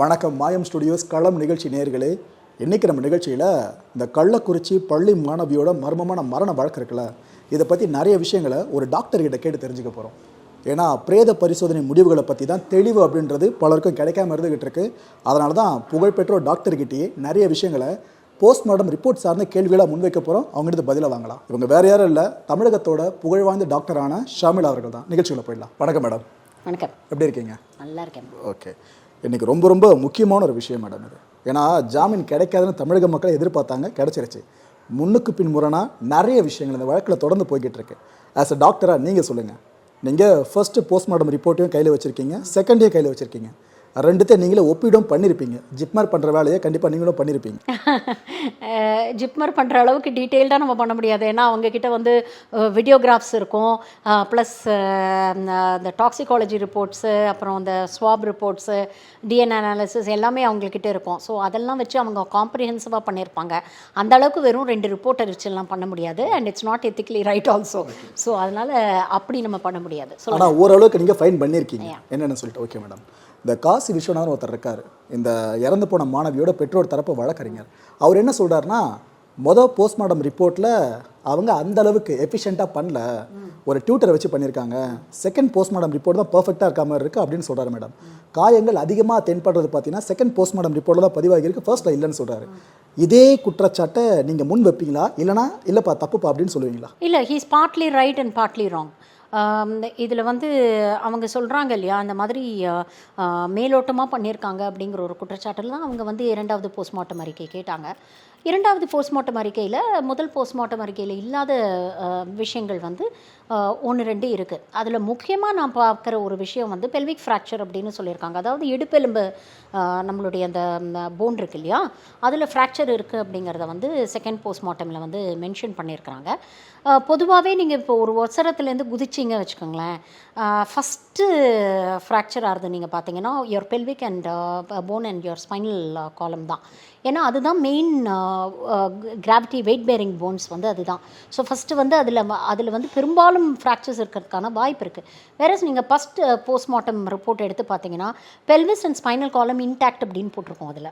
வணக்கம் மாயம் ஸ்டுடியோஸ் களம் நிகழ்ச்சி நேயர்களே இன்னைக்கு நம்ம நிகழ்ச்சியில் இந்த கள்ளக்குறிச்சி பள்ளி மாணவியோட மர்மமான மரண வழக்கு இருக்குல்ல இதை பற்றி நிறைய விஷயங்களை ஒரு டாக்டர் கிட்ட தெரிஞ்சுக்க போகிறோம் ஏன்னா பிரேத பரிசோதனை முடிவுகளை பற்றி தான் தெளிவு அப்படின்றது பலருக்கும் கிடைக்காம இருந்துகிட்டு இருக்கு. அதனால தான் புகழ்பெற்ற டாக்டர்கிட்டயே நிறைய விஷயங்களை போஸ்ட்மார்ட்டம் ரிப்போர்ட் சார்ந்த கேள்விகளாக முன்வைக்க போகிறோம் அவங்ககிட்ட பதிலை வாங்கலாம். இவங்க வேற யாரும் இல்லை தமிழகத்தோட புகழ்வாய்ந்த டாக்டரான ஷாமிலா அவர்கள் தான். நிகழ்ச்சிகளை போயிடலாம். வணக்கம் மேடம். வணக்கம். எப்படி இருக்கீங்க? நல்லா இருக்கேன். ஓகே. இன்றைக்கி ரொம்ப ரொம்ப முக்கியமான ஒரு விஷயம் மேடம் இது. ஏன்னா ஜாமீன் கிடைக்காதுன்னு தமிழக மக்கள் எதிர்பார்த்தாங்க கிடைச்சிருச்சு. முன்னுக்கு பின் முரணா நிறைய விஷயங்கள் இந்த வழக்கில் தொடர்ந்து போய்கிட்டு இருக்கு ஆஸ் அ டாக்டராக நீங்கள் சொல்லுங்கள் நீங்கள் ஃபஸ்ட்டு போஸ்ட்மார்ட்டம் ரிப்போர்ட்டையும் கையில் வச்சுருக்கீங்க செகண்டையும் கையில் வச்சுருக்கீங்க. ரெண்டுத்தையும் நீங்களே ஒப்பிடும் பண்ணியிருப்பீங்க ஜிப்மார் பண்ணுற வேலையை கண்டிப்பாக நீங்களும் பண்ணியிருப்பீங்க ஜிப்மர் பண்ணுற அளவுக்கு டீட்டெயில்டாக நம்ம பண்ண முடியாது. ஏன்னா அவங்க கிட்ட வந்து வீடியோகிராஃப்ஸ் இருக்கும். ப்ளஸ் இந்த டாக்ஸிகாலஜி ரிப்போர்ட்ஸு அப்புறம் இந்த ஸ்வாப் ரிப்போர்ட்ஸு டிஎன்ஏ அனாலிசிஸ் எல்லாமே அவங்கக்கிட்ட இருக்கும். ஸோ அதெல்லாம் வச்சு அவங்க காம்ப்ரிஹென்சிவாக பண்ணியிருப்பாங்க அந்த அளவுக்கு வெறும் ரெண்டு ரிப்போர்ட்டை வச்சுலாம் பண்ண முடியாது. And it's not ethically right also so அதனால் அப்படி நம்ம பண்ண முடியாது. ஸோ ஆனால் ஓரளவுக்கு நீங்கள் ஃபைன் பண்ணியிருக்கீங்க என்னென்னு சொல்லிட்டு ஓகே மேடம் இந்த காசி விஸ்வநாதன் ஒருத்தர் இருக்கார். இந்த இறந்து போன மாணவியோட பெற்றோர் தரப்பு வழக்கறிஞர். அவர் என்ன சொல்கிறாருன்னா மொதல் போஸ்ட்மார்ட்டம் ரிப்போர்ட்டில் அவங்க அந்த அளவுக்கு எஃபிஷியண்ட்டாக பண்ணல. ஒரு டியூட்டரை வச்சு பண்ணியிருக்காங்க. செகண்ட் போஸ்ட்மார்ட்டம் ரிப்போர்ட் தான் பர்ஃபெக்டாக இருக்க மாதிரி இருக்குது அப்படின்னு சொல்கிறாரு மேடம். காயங்கள் அதிகமாக தென்படுறது பார்த்தீங்கன்னா செகண்ட் போஸ்ட்மார்ட்டம் ரிப்போர்ட்டில் தான் பதிவாகியிருக்கு ஃபர்ஸ்ட்டில் இல்லைன்னு சொல்கிறாரு இதே குற்றச்சாட்டை நீங்கள் முன் வைப்பீங்களா? இல்லைனா இல்லைப்பா தப்புப்பா அப்படின்னு சொல்லுவீங்களா? இல்லை he's partly right and partly wrong இதில் வந்து அவங்க சொல்கிறாங்க இல்லையா அந்த மாதிரி மேலோட்டமாக பண்ணியிருக்காங்க அப்படிங்கிற ஒரு குற்றச்சாட்டில் தான் அவங்க வந்து இரண்டாவது போஸ்ட்மார்ட்டம் அறிக்கை கேட்டாங்க. இரண்டாவது போஸ்ட்மார்ட்டம் அறிக்கையில் முதல் போஸ்ட்மார்ட்டம் அறிக்கையில் இல்லாத விஷயங்கள் வந்து ஒன்று ரெண்டு இருக்குது அதில் முக்கியமாக நான் பார்க்குற ஒரு விஷயம் வந்து பெல்விக் ஃப்ராக்சர் அப்படின்னு சொல்லியிருக்காங்க. அதாவது இடுப்பெலும்பு நம்மளுடைய அந்த போன் இருக்கு இல்லையா அதில் ஃப்ராக்சர் இருக்குது அப்படிங்கிறத வந்து செகண்ட் போஸ்ட்மார்ட்டமில் வந்து மென்ஷன் பண்ணியிருக்கிறாங்க. பொதுவாகவே நீங்கள் இப்போ ஒரு ஒசரத்துலேருந்து குதிச்சிங்க வச்சுக்கோங்களேன். ஃபஸ்ட்டு ஃப்ராக்சர் ஆகுது நீங்கள் பார்த்தீங்கன்னா your pelvic and bone and your spinal column தான். ஏன்னா அதுதான் main gravity weight bearing bones வந்து அதுதான். ஸோ ஃபஸ்ட்டு வந்து அதில் அதில் வந்து பெரும்பாலும் ஃப்ராக்சர்ஸ் இருக்கிறதுக்கான வாய்ப்பு இருக்குது வேறஸ் நீங்கள் ஃபஸ்ட்டு போஸ்ட்மார்ட்டம் ரிப்போர்ட் எடுத்து பார்த்தீங்கன்னா pelvis and spinal column intact அப்படின்னு போட்டிருக்கோம் அதில்.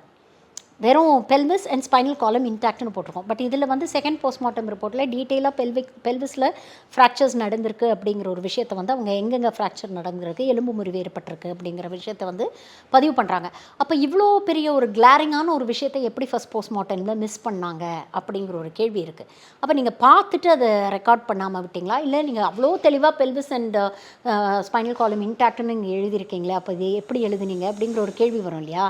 வெறும் பெல்விஸ் அண்ட் ஸ்பைனல் காலம் இன்டாக்ட்னு போட்டிருக்கோம். பட் இதில் வந்து செகண்ட் போஸ்ட்மார்ட்டம் ரிப்போர்ட்டில் டீட்டெயிலாக பெல்விக் பெல்விஸில் ஃப்ராக்சர்ஸ் நடந்திருக்கு அப்படிங்கிற ஒரு விஷயத்தை வந்து அவங்க எங்கெங்கே ஃப்ராக்சர் நடந்திருக்கு எலும்பு முறிவு ஏற்பட்டிருக்கு அப்படிங்கிற விஷயத்தை வந்து பதிவு பண்ணுறாங்க அப்போ இவ்வளோ பெரிய ஒரு கிளாரிங்கான ஒரு விஷயத்தை எப்படி ஃபஸ்ட் போஸ்ட்மார்ட்டமில் மிஸ் பண்ணாங்க அப்படிங்கிற ஒரு கேள்வி இருக்குது அப்போ நீங்கள் பார்த்துட்டு அதை ரெக்கார்ட் பண்ணாமல் விட்டீங்களா? இல்லை நீங்கள் அவ்வளோ தெளிவாக pelvis and spinal uh, column uh, இன்டாக்ட்னு நீங்கள் எழுதியிருக்கீங்களே அப்போ இது எப்படி எழுதுனீங்க அப்படிங்கிற ஒரு கேள்வி வரும் இல்லையா?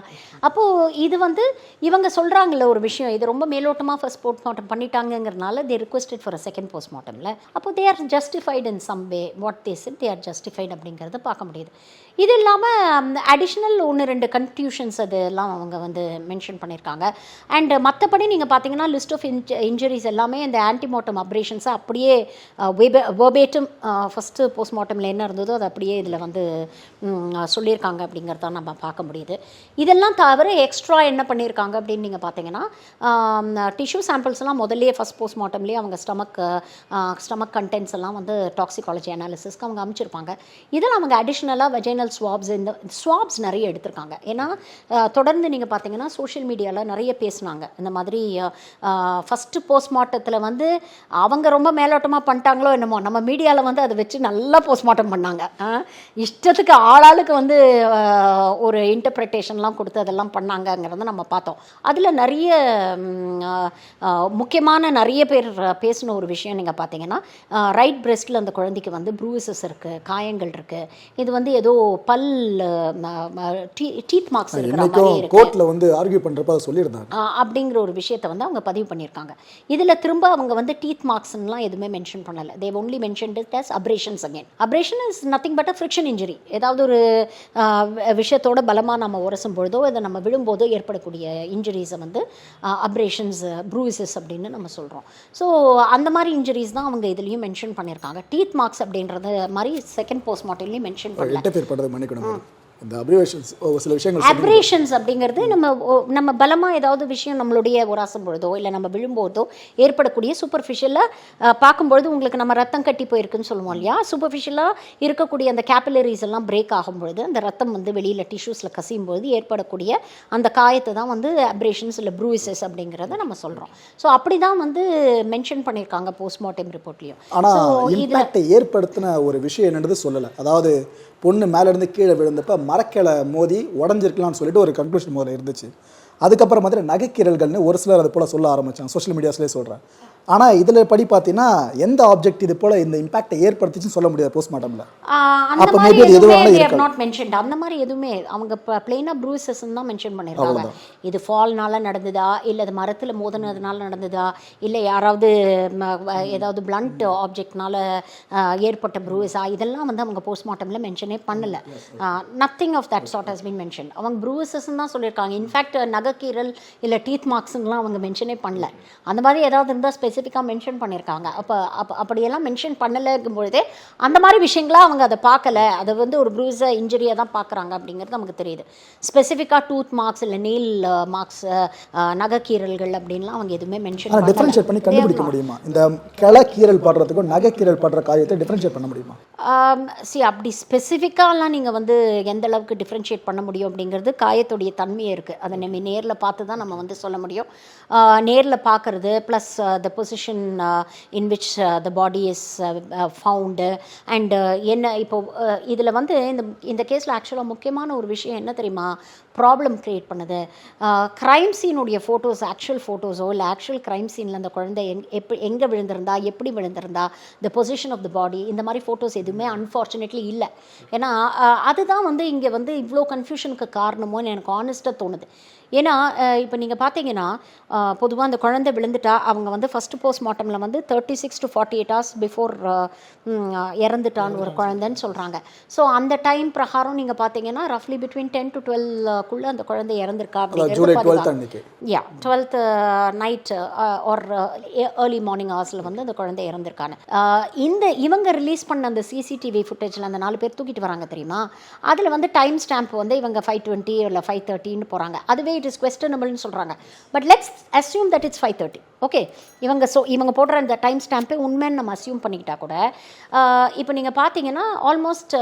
அப்போது இது வந்து இவங்க சொல்கிறாங்கல்ல ஒரு விஷயம் இது ரொம்ப மேலோட்டமாக first postmortem பண்ணிட்டாங்கங்கிறனால they requested for a second போஸ்ட்மார்ட்டமில் அப்போ they are justified in some way what these they are justified அப்படிங்கிறத பார்க்க முடியுது. இது இல்லாமல் அடிஷ்னல் ஒன்று ரெண்டு கன்ஃபியூஷன்ஸ் அதெல்லாம் அவங்க வந்து மென்ஷன் பண்ணியிருக்காங்க அண்ட் மற்றபடி நீங்கள் பார்த்தீங்கன்னா லிஸ்ட் ஆஃப் இன்ஜ இன்ஜுரிஸ் எல்லாமே இந்த ஆன்டிமார்ட்டம் அப்ரேஷன்ஸை அப்படியே வெர்பேட்டும் ஃபஸ்ட்டு போஸ்ட்மார்ட்டமில் என்ன இருந்ததோ அது அப்படியே இதில் வந்து சொல்லியிருக்காங்க அப்படிங்கிறத நம்ம பார்க்க முடியுது. இதெல்லாம் தவிர எக்ஸ்ட்ரா என்ன பண்ணியிருக்காங்க அப்படின்னு நீங்கள் பார்த்தீங்கன்னா டிஷ்யூ சாம்பிள்ஸ்லாம் முதல்லையே ஃபஸ்ட் போஸ்ட்மார்ட்டம்லேயே அவங்க ஸ்டமக் ஸ்டமக் கண்டென்ட்ஸ் எல்லாம் வந்து டாக்ஸிகாலஜி அனாலிசிஸ்க்கு அவங்க அமைச்சிருப்பாங்க. இதில் அவங்க அடிஷ்னலாக வெஜைனல் ஸ்வாப்ஸ் இந்த ஸ்வாப்ஸ் நிறைய எடுத்திருக்காங்க. ஏன்னா தொடர்ந்து நீங்கள் பார்த்தீங்கன்னா சோஷியல் மீடியாவில் நிறைய பேசுனாங்க. இந்த மாதிரி ஃபஸ்ட்டு போஸ்ட்மார்ட்டத்தில் வந்து அவங்க ரொம்ப மேலோட்டமாக பண்ணிட்டாங்களோ என்னமோ நம்ம மீடியாவில் வந்து அதை வச்சு நல்லா போஸ்ட்மார்ட்டம் பண்ணாங்க. இஷ்டத்துக்கு ஆளாளுக்கு வந்து ஒரு இன்டர்பிரிட்டேஷன்லாம் கொடுத்து அதெல்லாம் பண்ணாங்கங்கிறத நம்ம பார்த்தோம். அதில் நிறைய முக்கியமான நிறைய பேர் பேசின ஒரு விஷயம் நீங்கள் பார்த்தீங்கன்னா ரைட் பிரெஸ்ட்டில் அந்த குழந்தைக்கு வந்து ப்ரூசஸ் இருக்குது காயங்கள் இருக்குது இது வந்து ஏதோ பல் டீத் மார்க்ஸ் இருக்கிற மாதிரி கோர்ட்டில் வந்து ஆர்கியூ பண்ணுறப்ப அதை சொல்லியிருந்தாங்க. அப்படிங்கிற ஒரு விஷயத்தை வந்து அவங்க பதிவு பண்ணியிருக்காங்க. இதில் திரும்ப அவங்க வந்து டீத் மார்க்ஸ்லாம் எதுவுமே மென்ஷன் பண்ணலை. They've only mention it as abrasions again abrasion is nothing but a friction injury ஏதாவது ஒரு விஷயத்தோட பலமாக நம்ம உரசும் பொழுதோ இதை நம்ம விழும்போதோ ஏற்படக்கூடிய இன்ஜுரிஸை வந்து அப்ரேஷன்ஸ் ப்ரூசஸ் அப்படின்னு நம்ம சொல்கிறோம் ஸோ அந்த மாதிரி இன்ஜுரிஸ் தான் அவங்க இதுலேயும் மென்ஷன் பண்ணியிருக்காங்க. டீத் மார்க்ஸ் அப்படின்றது மாதிரி செகண்ட் போஸ்ட்மார்ட்டம்லேயும் மென்ஷன் பண்ணல. பண்ணுறது மன்னிக்கணும் இந்த அப்ரிவேஷன்ஸ் சில விஷயங்கள். அப்ரேஷன்ஸ் அப்படிங்கிறது நம்ம நம்ம பலமாக ஏதாவது விஷயம் நம்மளுடைய உராசும் பொழுதோ இல்லை நம்ம விழும்போதோ ஏற்படக்கூடிய சூப்பர்ஃபிஷியலாக பார்க்கும்பொழுது உங்களுக்கு நம்ம ரத்தம் கட்டி போயிருக்குன்னு சொல்லுவோம் இல்லையா? சூப்பர்ஃபிஷியலாக இருக்கக்கூடிய அந்த கேபிலரிஸ் எல்லாம் பிரேக் ஆகும்பொழுது அந்த ரத்தம் வந்து வெளியில் டிஷ்யூஸில் கசியும் பொழுது ஏற்படக்கூடிய அந்த காயத்தை தான் வந்து அப்ரேஷன்ஸ் இல்லை ப்ரூசஸ் அப்படிங்கிறத நம்ம சொல்கிறோம் ஸோ அப்படி தான் வந்து மென்ஷன் பண்ணியிருக்காங்க போஸ்ட்மார்ட்டம் ரிப்போர்ட்லேயும் ஆனா ஸோ இதில் இம்பாக்டை ஏற்படுத்தின ஒரு விஷயம் என்னன்றது சொல்லலை. அதாவது பொண்ணு மேலேருந்து கீழே விழுந்தப்ப மரக்கிளை மோதி உடஞ்சிருக்கலாம்னு சொல்லிட்டு ஒரு கன்க்ளூஷன் முதல்ல இருந்துச்சு. அதுக்கப்புறம் மாதிரி நகைக்கீரல்கள்னு ஒரு சிலர் அது போல சொல்ல ஆரம்பிச்சாங்க. சோஷியல் மீடியாஸ்லேயே சொல்கிறேன் ஆனா இதுல படி பார்த்தீங்கன்னா எந்த ஆப்ஜெக்ட் இது போல இந்த இம்பாக்டை ஏற்படுத்திச்சுன்னு சொல்ல முடியாது போஸ்ட்மார்ட்டம்ல அப்ப maybe அது எதுவா எதுவுமே not mentioned. அந்த மாதிரி எதுவுமே அவங்க பிளெயினாக ப்ரூசஸ் தான் மென்ஷன் பண்ணியிருக்காங்க. இது ஃபால்னால நடந்ததா? இல்லை அது மரத்தில் மோதினதுனால நடந்ததா? இல்லை யாராவது ஏதாவது பிளண்ட் ஆப்ஜெக்ட்னால ஏற்பட்ட ப்ரூஸா இதெல்லாம் வந்து அவங்க போஸ்ட்மார்ட்டமில் மென்ஷனே பண்ணல. Nothing of that sort has been mention அவங்க ப்ரூசஸ் தான் சொல்லியிருக்காங்க. இன்ஃபேக்ட் நகைக்கீரல் இல்லை டீத் மார்க்ஸ்லாம் அவங்க மென்ஷனே பண்ணல. அந்த மாதிரி ஏதாவது இருந்தால் ஸ்பெசிஃபிக்காக மென்ஷன் பண்ணியிருக்காங்க அப்போ அப்போ அப்படியெல்லாம் மென்ஷன் பண்ணலைங்கும் பொழுதே அந்த மாதிரி விஷயங்களா அவங்க அதை பார்க்கல. அதை வந்து ஒரு ப்ரூஸை இன்ஜுரியாக தான் பார்க்குறாங்க அப்படிங்கிறது நமக்கு தெரியுது. ஸ்பெசிஃபிக்காக டூத் மார்க்ஸ் இல்லை நெயில் மார்க்ஸ் நகைக்கீரல்கள் அப்படின்லாம் அவங்க எதுவுமே மென்ஷன் டிஃப்ரென்ஷியேட் பண்ணி கண்டுபிடிக்க முடியுமா? இந்த கிளை கீரல் படுறதுக்கும் நகை கீரல் படுற காரியத்தை டிஃப்ரென்ஷியேட் பண்ண முடியுமா? சி அப்படி ஸ்பெசிஃபிக்காலாம் நீங்கள் வந்து எந்த அளவுக்கு டிஃப்ரென்ஷியேட் பண்ண முடியும் அப்படிங்கிறது காயத்துடைய தன்மையே இருக்குது அதை நம்ம நேரில் பார்த்து தான் நம்ம வந்து சொல்ல முடியும். நேரில் பார்க்குறது plus the position in which the body is found and என்ன இப்போ இதில் வந்து இந்த இந்த கேஸில் ஆக்சுவலாக முக்கியமான ஒரு விஷயம் என்ன தெரியுமா? ப்ராப்ளம் க்ரியேட் பண்ணுது. க்ரைம் சீனுடைய ஃபோட்டோஸ் ஆக்சுவல் ஃபோட்டோஸோ இல்லை ஆக்சுவல் க்ரைம் சீனில் அந்த குழந்தை எங் எப்படி எங்கே விழுந்திருந்தா எப்படி விழுந்திருந்தா த பொசிஷன் ஆஃப் த பாடி இந்த மாதிரி ஃபோட்டோஸ் எதுவுமே அன்ஃபார்ச்சுனேட்லி இல்லை. ஏன்னா அதுதான் வந்து இங்கே வந்து இவ்வளோ கன்ஃபியூஷனுக்கு காரணமோன்னு எனக்கு ஆனஸ்ட்டாக தோணுது. ஏன்னா இப்போ நீங்கள் பார்த்தீங்கன்னா பொதுவாக அந்த குழந்தை விழுந்துட்டா அவங்க வந்து ஃபஸ்ட்டு போஸ்ட்மார்ட்டமில் வந்து thirty six to forty eight hours before இறந்துட்டான்னு ஒரு குழந்தைன்னு சொல்கிறாங்க ஸோ அந்த டைம் பிரகாரம் நீங்கள் பார்த்தீங்கன்னா ரஃப்லி பிட்வீன் டென் டு டுவெல்க்குள்ளே அந்த குழந்தை இறந்துருக்கா அப்படிங்கிறது yeah twelfth night or early morning ஹவர்ஸில் வந்து அந்த குழந்தை இறந்துருக்காங்க. இந்த இவங்க ரிலீஸ் பண்ண அந்த சிசிடிவி ஃபுட்டேஜில் அந்த நாலு பேர் தூக்கிட்டு வராங்க தெரியுமா? அதில் வந்து டைம் ஸ்டாம்ப் வந்து இவங்க ஃபைவ் டுவெண்ட்டி இல்லை ஃபைவ் தேர்ட்டின்னு போகிறாங்க அதுவே இட் இஸ் கொஸ்டனபிள்னு சொல்கிறாங்க but let's assume that it's five thirty okay இவங்க ஸோ இவங்க போடுற அந்த டைம் ஸ்டாம்பே உண்மைன்னு நம்ம அஸ்யூம் பண்ணிக்கிட்டா கூட இப்போ நீங்கள் பார்த்தீங்கன்னா almost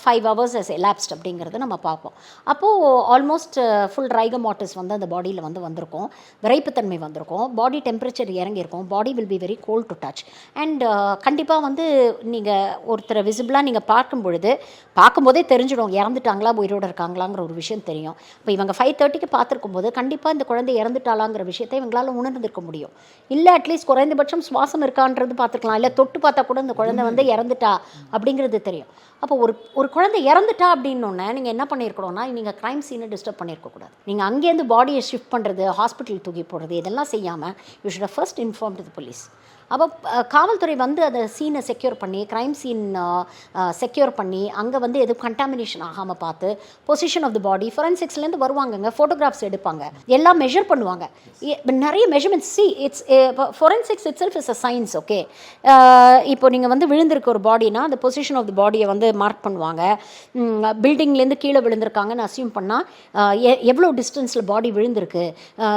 five hours is elapsed அப்படிங்கிறது நம்ம பார்ப்போம். அப்போது ஆல்மோஸ்ட் ஃபுல் ரைகமாட்டிஸ் வந்து அந்த பாடியில் வந்து வந்திருக்கும். விரைப்புத்தன்மை வந்திருக்கும். Body temperature இறங்கியிருக்கும். Body will be very cold to touch and கண்டிப்பாக வந்து நீங்கள் ஒருத்தரை விசிபிளாக நீங்கள் பார்க்கும் பொழுது பார்க்கும்போதே தெரிஞ்சிடும். இறந்துட்டாங்களா உயிரோடு இருக்காங்களாங்கிற ஒரு விஷயம் தெரியும். இப்போ இவங்க ஃபைவ் தேர்ட்டிக்கு பார்த்துருக்கும் போது கண்டிப்பாக இந்த குழந்தை இறந்துட்டாளாங்கிற விஷயத்தை இவங்களால உணர்ந்திருக்க முடியும். இல்லை அட்லீஸ்ட் குறைந்தபட்சம் சுவாசம் இருக்கான்றது பார்த்துக்கலாம் இல்லை தொட்டு பார்த்தா கூட இந்த குழந்தை வந்து இறந்துட்டா அப்படிங்கிறது தெரியும். அப்போ ஒரு ஒரு குழந்தை இறந்துட்டா அப்படின்னோடனே நீங்கள் என்ன பண்ணியிருக்கணும்னா நீங்கள் க்ரைம் சீனை டிஸ்டர்ப் பண்ணியிருக்கக்கூடாது நீங்கள் அங்கேருந்து பாடியை ஷிஃப்ட் பண்ணுறது ஹாஸ்பிட்டல் தூக்கி போடுறது இதெல்லாம் செய்யாமல் you should first inform to police அப்போ காவல்துறை வந்து அந்த சீனை செக்யூர் பண்ணி க்ரைம் சீன் செக்யூர் பண்ணி அங்கே வந்து எதுவும் கண்டாமினேஷன் ஆகாமல் பார்த்து பொசிஷன் ஆஃப் த பாடி ஃபொரன்சிக்ஸ்லேருந்து வருவாங்கங்க ஃபோட்டோகிராஃப்ஸ் எடுப்பாங்க. எல்லாம் மெஷர் பண்ணுவாங்க. நிறைய measurements see it's forensics itself is a science okay இப்போ நீங்கள் வந்து விழுந்திருக்க ஒரு பாடினா அந்த பொசிஷன் ஆஃப் த பாடியை வந்து மார்க் பண்ணுவாங்க. பில்டிங்லேருந்து கீழே விழுந்திருக்காங்கன்னு அசியூம் பண்ணால் எவ்வளோ டிஸ்டன்ஸில் பாடி விழுந்திருக்கு?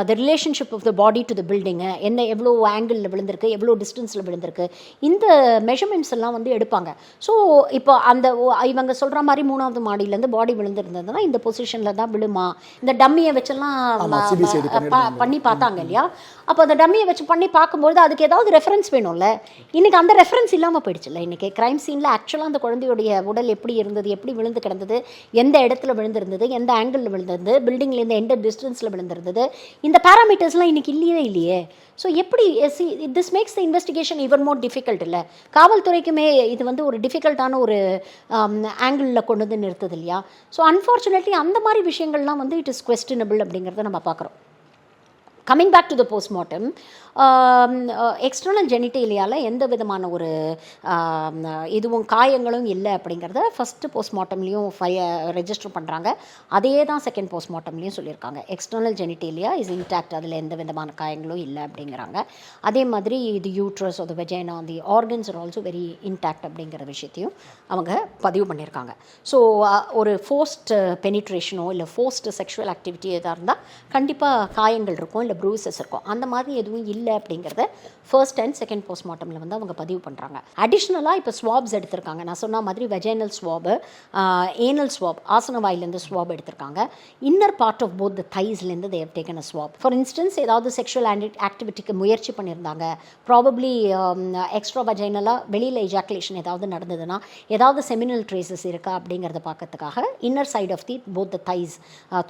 The relationship of the body to the building என்ன எவ்வளோ ஆங்கிளில் விழுந்திருக்கு? எவ்வளோ டிஸ்டன்ஸில் விழுந்திருக்கு. இந்த மெஷர்மெண்ட்ஸ் எல்லாம் வந்து எடுப்பாங்க. ஸோ இப்போ அந்த இவங்க சொல்கிற மாதிரி மூணாவது மாடியிலேருந்து பாடி விழுந்திருந்ததுன்னா இந்த பொசிஷனில் தான் விழுமா? இந்த டம்மியை வச்செல்லாம் பண்ணி பார்த்தாங்க இல்லையா? அப்போ அந்த டம்மியை வச்சு பண்ணி பார்க்கும்போது அதுக்கு ஏதாவது ரெஃபரன்ஸ் வேணும்ல? இன்னைக்கு அந்த ரெஃபரன்ஸ் இல்லாமல் போயிடுச்சுல்ல இன்னைக்கு? கிரைம் சீனில் ஆக்சுவலாக அந்த குழந்தையுடைய உடல் எப்படி இருந்தது எப்படி விழுந்து கிடந்தது எந்த இடத்துல விழுந்திருந்தது எந்த ஆங்கிளில் விழுந்திருந்தது பில்டிங்லேருந்து எந்த டிஸ்டன்ஸில் விழுந்திருந்தது இந்த பேராமீட்டர்ஸ்லாம் இன்னைக்கு இல்லையே இல்லையே. ஸோ எப்படி see this makes the investigation ever more difficult இல்லை? காவல்துறைக்குமே இது வந்து ஒரு டிஃபிகல்ட்டான ஒரு um, ஆங்கிளில் கொண்டு வந்து நிறுத்துது இல்லையா? ஸோ அன்ஃபார்ச்சுனேட்லி அந்த மாதிரி விஷயங்கள்லாம் வந்து இட் இஸ் கொஸ்டினபிள் அப்படிங்கிறத நம்ம பார்க்குறோம். Coming back to the postmortem external ஜெனிட்டேலியாவில் எந்த விதமான ஒரு um, uh, இதுவும் காயங்களும் இல்லை அப்படிங்கிறத ஃபஸ்ட்டு போஸ்ட்மார்ட்டம்லேயும் ஃபை ரெஜிஸ்டர் uh, பண்ணுறாங்க அதே தான் செகண்ட் போஸ்ட்மார்ட்டம்லேயும் சொல்லியிருக்காங்க. எக்ஸ்டர்னல் ஜெனிட்டேலியா இஸ் இன்டாக்ட் அதில் எந்த விதமான காயங்களும் இல்லை அப்படிங்கிறாங்க. அதே மாதிரி இது யூட்ரஸ் அது vagina the organs are also very intact அப்படிங்கிற விஷயத்தையும் அவங்க பதிவு பண்ணியிருக்காங்க. ஸோ uh, ஒரு ஃபோஸ்ட் பெனிட்ரேஷனோ இல்லை ஃபோஸ்ட் செக்ஷுவல் ஆக்டிவிட்டி எதாக இருந்தால் கண்டிப்பாக காயங்கள் இருக்கும். இல்லை ப்ரூசஸ் இருக்கும் அந்த மாதிரி எதுவும் இல்லை அப்படிங்கிறத ஃபர்ஸ்ட் அண்ட் செகண்ட் போஸ்ட்மார்ட்டமில் வந்து அவங்க பதிவு பண்ணுறாங்க அடிஷ்னலாக இப்போ ஸ்வாப்ஸ் எடுத்திருக்காங்க. நான் சொன்ன மாதிரி வெஜைனல் ஸ்வாபு ஏனல் ஸ்வாப் ஆசன வாயிலேருந்து ஸ்வாப் எடுத்திருக்காங்க. Inner part of both the தைஸ்லேருந்து they've taken a swab for instance ஏதாவது செக்ஷுவல் ஆக்டிவிட்டிக்கு முயற்சி பண்ணியிருந்தாங்க. ப்ராபப்ளி எக்ஸ்ட்ரா வஜைனலாக வெளியில் எஜாக்குலேஷன் ஏதாவது நடந்ததுன்னா ஏதாவது செமினல் ட்ரேசஸ் இருக்கா அப்படிங்கிறத பார்க்கறதுக்காக inner side of the both the thighs